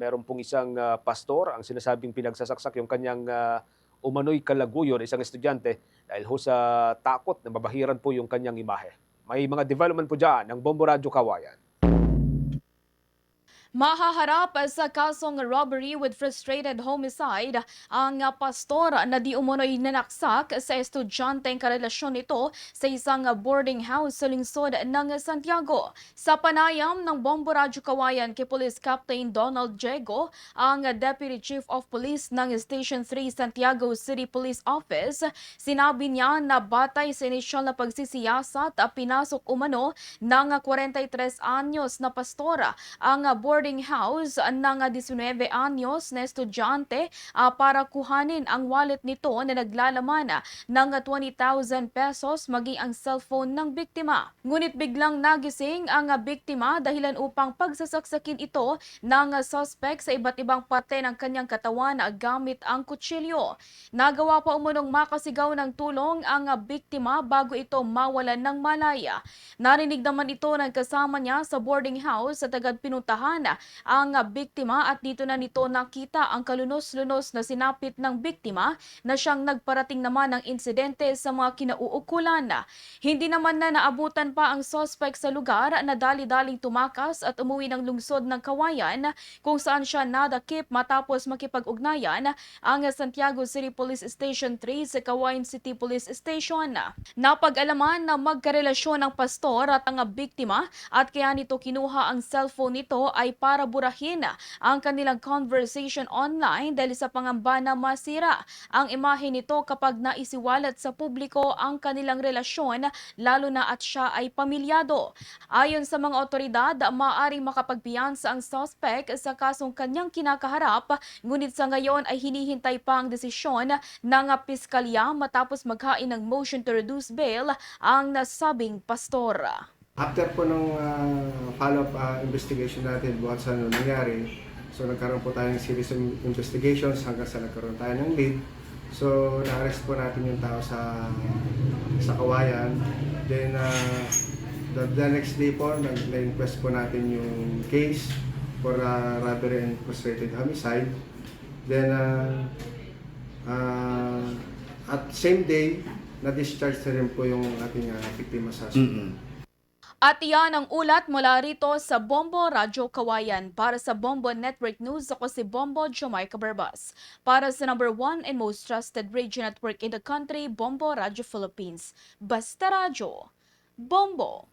meron pong isang ah, pastor ang sinasabing pinagsasaksak yung kanyang ah, umano'y kalaguyo na isang estudyante dahil ho sa takot na mabahiran po yung kanyang imahe. May mga development po dyan ng Bombo Radyo Kawayan. Mahaharap sa kasong robbery with frustrated homicide ang pastor na di umunoy nanaksak sa estudyanteng karelasyon nito sa isang boarding house sa lungsod ng Santiago. Sa panayam ng Bombo Radyo Kawayan kay Police Captain Donald Diego, ang Deputy Chief of Police ng Station 3 Santiago City Police Office, sinabi niya na batay sa inisyal na pagsisiyasat pinasok umano ng 43 anyos na pastora ang boarding house ng 19 anyos na estudyante ah, para kuhanin ang wallet nito na naglalaman ah, ng 20,000 pesos maging ang cellphone ng biktima. Ngunit biglang nagising ang biktima dahilan upang pagsasaksakin ito ng suspect sa iba't ibang parte ng kanyang katawan gamit ang kutsilyo. Nagawa pa umunong makasigaw ng tulong ang biktima bago ito mawalan ng malaya. Narinig naman ito ng kasama niya sa boarding house sa tagad pinuntahan ang biktima at dito na nito nakita ang kalunos-lunos na sinapit ng biktima na siyang nagparating naman ng insidente sa mga kinauukulan. Hindi naman na naabutan pa ang suspect sa lugar na dali-daling tumakas at umuwi ng lungsod ng Kawayan kung saan siya nadakip matapos makipag-ugnayan ang Santiago City Police Station 3 sa Kawayan City Police Station. Napag-alaman na magkarelasyon ang pastor at ang biktima at kaya nito kinuha ang cellphone nito ay para burahin ang kanilang conversation online dahil sa pangamba na masira ang imahe nito kapag naisiwalat sa publiko ang kanilang relasyon lalo na at siya ay pamilyado. Ayon sa mga otoridad, maaaring makapagpiyansa ang suspect sa kasong kanyang kinakaharap ngunit sa ngayon ay hinihintay pa ang desisyon ng piskalya matapos maghain ng motion to reduce bail ang nasabing pastor. After po ng ah, follow-up ah, investigation natin buhat sa ano nangyari, so nagkaroon po tayo ng series of investigations hanggang sa nagkaroon tayo ng lead. So na-arrest po natin yung tao sa sa Kawayan. Then ah, the, the next day po, nag- na-inquest po natin yung case for ah, robbery and frustrated homicide. Then ah, ah, at same day, na-discharge na rin po yung ating ah, biktima sa hospital. At iyan ang ulat mula rito sa Bombo Radyo Kawayan. Para sa Bombo Network News, ako si Bombo Jamaica Barbas. Para sa number one and most trusted radio network in the country, Bombo Radyo Philippines. Basta Radyo. Bombo!